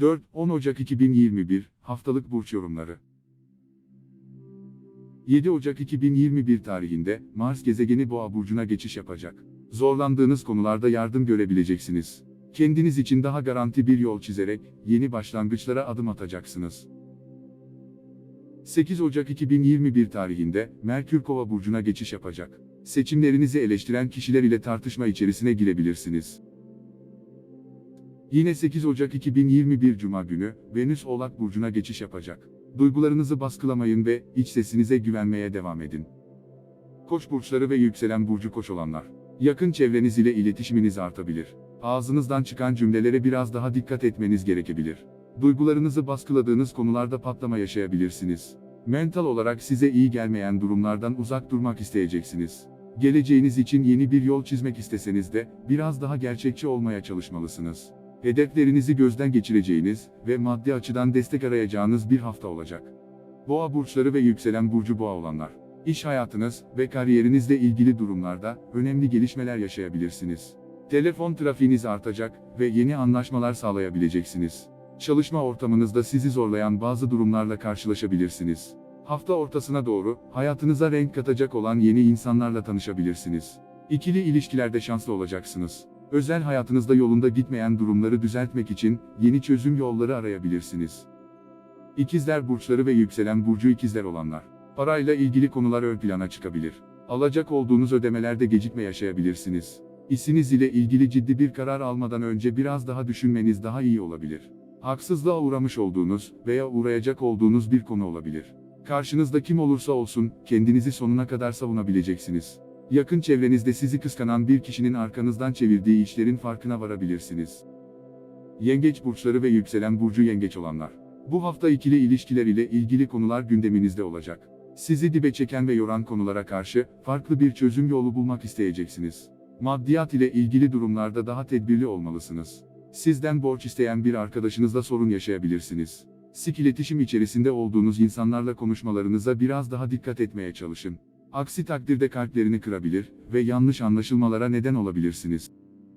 4-10 Ocak 2021 Haftalık Burç Yorumları 7 Ocak 2021 tarihinde Mars gezegeni Boğa burcuna geçiş yapacak. Zorlandığınız konularda yardım görebileceksiniz. Kendiniz için daha garanti bir yol çizerek yeni başlangıçlara adım atacaksınız. 8 Ocak 2021 tarihinde Merkür Kova burcuna geçiş yapacak. Seçimlerinizi eleştiren kişiler ile tartışma içerisine girebilirsiniz. Yine 8 Ocak 2021 Cuma günü Venüs Oğlak burcuna geçiş yapacak. Duygularınızı baskılamayın ve iç sesinize güvenmeye devam edin. Koç burçları ve yükselen burcu koç olanlar. Yakın çevreniz ile iletişiminiz artabilir. Ağzınızdan çıkan cümlelere biraz daha dikkat etmeniz gerekebilir. Duygularınızı baskıladığınız konularda patlama yaşayabilirsiniz. Mental olarak size iyi gelmeyen durumlardan uzak durmak isteyeceksiniz. Geleceğiniz için yeni bir yol çizmek isteseniz de biraz daha gerçekçi olmaya çalışmalısınız. Hedeflerinizi gözden geçireceğiniz ve maddi açıdan destek arayacağınız bir hafta olacak. Boğa burçları ve yükselen burcu boğa olanlar. İş hayatınız ve kariyerinizle ilgili durumlarda önemli gelişmeler yaşayabilirsiniz. Telefon trafiğiniz artacak ve yeni anlaşmalar sağlayabileceksiniz. Çalışma ortamınızda sizi zorlayan bazı durumlarla karşılaşabilirsiniz. Hafta ortasına doğru hayatınıza renk katacak olan yeni insanlarla tanışabilirsiniz. İkili ilişkilerde şanslı olacaksınız. Özel hayatınızda yolunda gitmeyen durumları düzeltmek için yeni çözüm yolları arayabilirsiniz. İkizler burçları ve yükselen burcu ikizler olanlar. Parayla ilgili konular ön plana çıkabilir. Alacak olduğunuz ödemelerde gecikme yaşayabilirsiniz. İşiniz ile ilgili ciddi bir karar almadan önce biraz daha düşünmeniz daha iyi olabilir. Haksızlığa uğramış olduğunuz veya uğrayacak olduğunuz bir konu olabilir. Karşınızda kim olursa olsun, kendinizi sonuna kadar savunabileceksiniz. Yakın çevrenizde sizi kıskanan bir kişinin arkanızdan çevirdiği işlerin farkına varabilirsiniz. Yengeç burçları ve yükselen burcu yengeç olanlar. Bu hafta ikili ilişkiler ile ilgili konular gündeminizde olacak. Sizi dibe çeken ve yoran konulara karşı farklı bir çözüm yolu bulmak isteyeceksiniz. Maddiyat ile ilgili durumlarda daha tedbirli olmalısınız. Sizden borç isteyen bir arkadaşınızla sorun yaşayabilirsiniz. Sık iletişim içerisinde olduğunuz insanlarla konuşmalarınıza biraz daha dikkat etmeye çalışın. Aksi takdirde kalplerini kırabilir ve yanlış anlaşılmalara neden olabilirsiniz.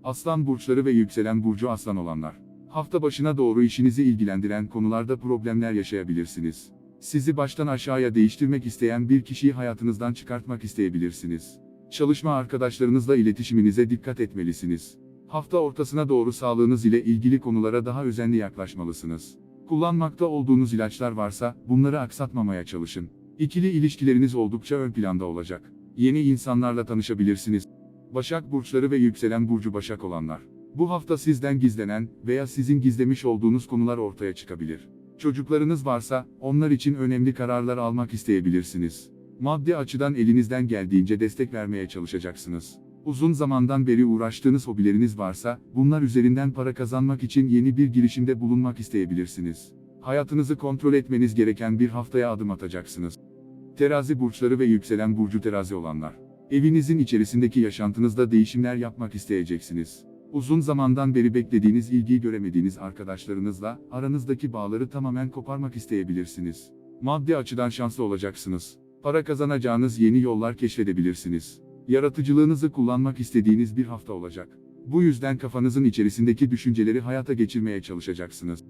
Aslan burçları ve yükselen burcu aslan olanlar. Hafta başına doğru işinizi ilgilendiren konularda problemler yaşayabilirsiniz. Sizi baştan aşağıya değiştirmek isteyen bir kişiyi hayatınızdan çıkartmak isteyebilirsiniz. Çalışma arkadaşlarınızla iletişiminize dikkat etmelisiniz. Hafta ortasına doğru sağlığınız ile ilgili konulara daha özenli yaklaşmalısınız. Kullanmakta olduğunuz ilaçlar varsa, bunları aksatmamaya çalışın. İkili ilişkileriniz oldukça ön planda olacak. Yeni insanlarla tanışabilirsiniz. Başak burçları ve yükselen burcu Başak olanlar. Bu hafta sizden gizlenen veya sizin gizlemiş olduğunuz konular ortaya çıkabilir. Çocuklarınız varsa, onlar için önemli kararlar almak isteyebilirsiniz. Maddi açıdan elinizden geldiğince destek vermeye çalışacaksınız. Uzun zamandan beri uğraştığınız hobileriniz varsa, bunlar üzerinden para kazanmak için yeni bir girişimde bulunmak isteyebilirsiniz. Hayatınızı kontrol etmeniz gereken bir haftaya adım atacaksınız. Terazi burçları ve yükselen burcu terazi olanlar. Evinizin içerisindeki yaşantınızda değişimler yapmak isteyeceksiniz. Uzun zamandan beri beklediğiniz ilgiyi göremediğiniz arkadaşlarınızla aranızdaki bağları tamamen koparmak isteyebilirsiniz. Maddi açıdan şanslı olacaksınız. Para kazanacağınız yeni yollar keşfedebilirsiniz. Yaratıcılığınızı kullanmak istediğiniz bir hafta olacak. Bu yüzden kafanızın içerisindeki düşünceleri hayata geçirmeye çalışacaksınız.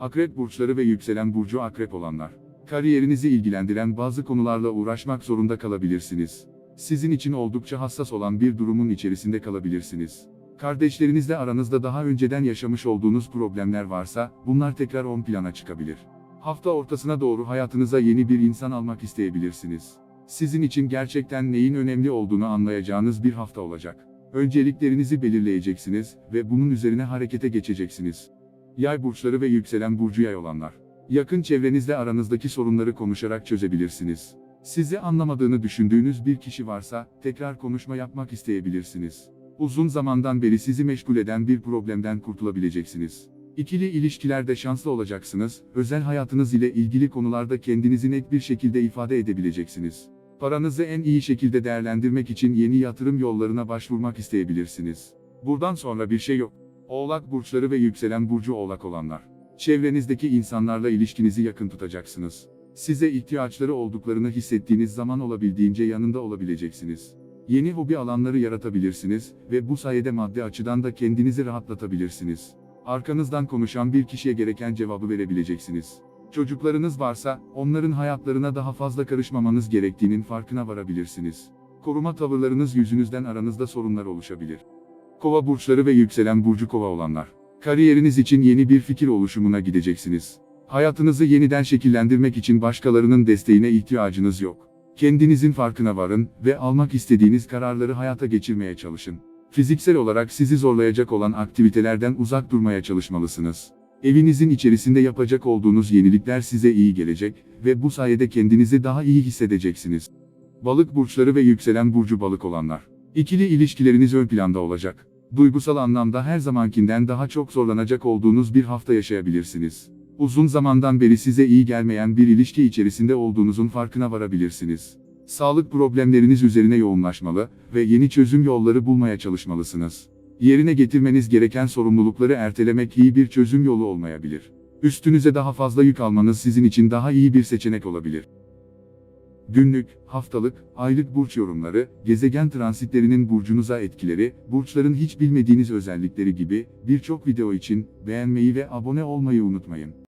Akrep burçları ve yükselen burcu akrep olanlar. Kariyerinizi ilgilendiren bazı konularla uğraşmak zorunda kalabilirsiniz. Sizin için oldukça hassas olan bir durumun içerisinde kalabilirsiniz. Kardeşlerinizle aranızda daha önceden yaşamış olduğunuz problemler varsa, bunlar tekrar ön plana çıkabilir. Hafta ortasına doğru hayatınıza yeni bir insan almak isteyebilirsiniz. Sizin için gerçekten neyin önemli olduğunu anlayacağınız bir hafta olacak. Önceliklerinizi belirleyeceksiniz ve bunun üzerine harekete geçeceksiniz. Yay burçları ve yükselen burcu yay olanlar. Yakın çevrenizle aranızdaki sorunları konuşarak çözebilirsiniz. Sizi anlamadığını düşündüğünüz bir kişi varsa, tekrar konuşma yapmak isteyebilirsiniz. Uzun zamandan beri sizi meşgul eden bir problemden kurtulabileceksiniz. İkili ilişkilerde şanslı olacaksınız, özel hayatınız ile ilgili konularda kendinizi net bir şekilde ifade edebileceksiniz. Paranızı en iyi şekilde değerlendirmek için yeni yatırım yollarına başvurmak isteyebilirsiniz. Buradan sonra bir şey yok. Oğlak burçları ve yükselen burcu oğlak olanlar. Çevrenizdeki insanlarla ilişkinizi yakın tutacaksınız. Size ihtiyaçları olduklarını hissettiğiniz zaman olabildiğince yanında olabileceksiniz. Yeni hobi alanları yaratabilirsiniz ve bu sayede maddi açıdan da kendinizi rahatlatabilirsiniz. Arkanızdan konuşan bir kişiye gereken cevabı verebileceksiniz. Çocuklarınız varsa, onların hayatlarına daha fazla karışmamanız gerektiğinin farkına varabilirsiniz. Koruma tavırlarınız yüzünüzden aranızda sorunlar oluşabilir. Kova burçları ve yükselen burcu kova olanlar. Kariyeriniz için yeni bir fikir oluşumuna gideceksiniz. Hayatınızı yeniden şekillendirmek için başkalarının desteğine ihtiyacınız yok. Kendinizin farkına varın ve almak istediğiniz kararları hayata geçirmeye çalışın. Fiziksel olarak sizi zorlayacak olan aktivitelerden uzak durmaya çalışmalısınız. Evinizin içerisinde yapacak olduğunuz yenilikler size iyi gelecek ve bu sayede kendinizi daha iyi hissedeceksiniz. Balık burçları ve yükselen burcu balık olanlar. İkili ilişkileriniz ön planda olacak. Duygusal anlamda her zamankinden daha çok zorlanacak olduğunuz bir hafta yaşayabilirsiniz. Uzun zamandan beri size iyi gelmeyen bir ilişki içerisinde olduğunuzun farkına varabilirsiniz. Sağlık problemleriniz üzerine yoğunlaşmalı ve yeni çözüm yolları bulmaya çalışmalısınız. Yerine getirmeniz gereken sorumlulukları ertelemek iyi bir çözüm yolu olmayabilir. Üstünüze daha fazla yük almanız sizin için daha iyi bir seçenek olabilir. Günlük, haftalık, aylık burç yorumları, gezegen transitlerinin burcunuza etkileri, burçların hiç bilmediğiniz özellikleri gibi birçok video için beğenmeyi ve abone olmayı unutmayın.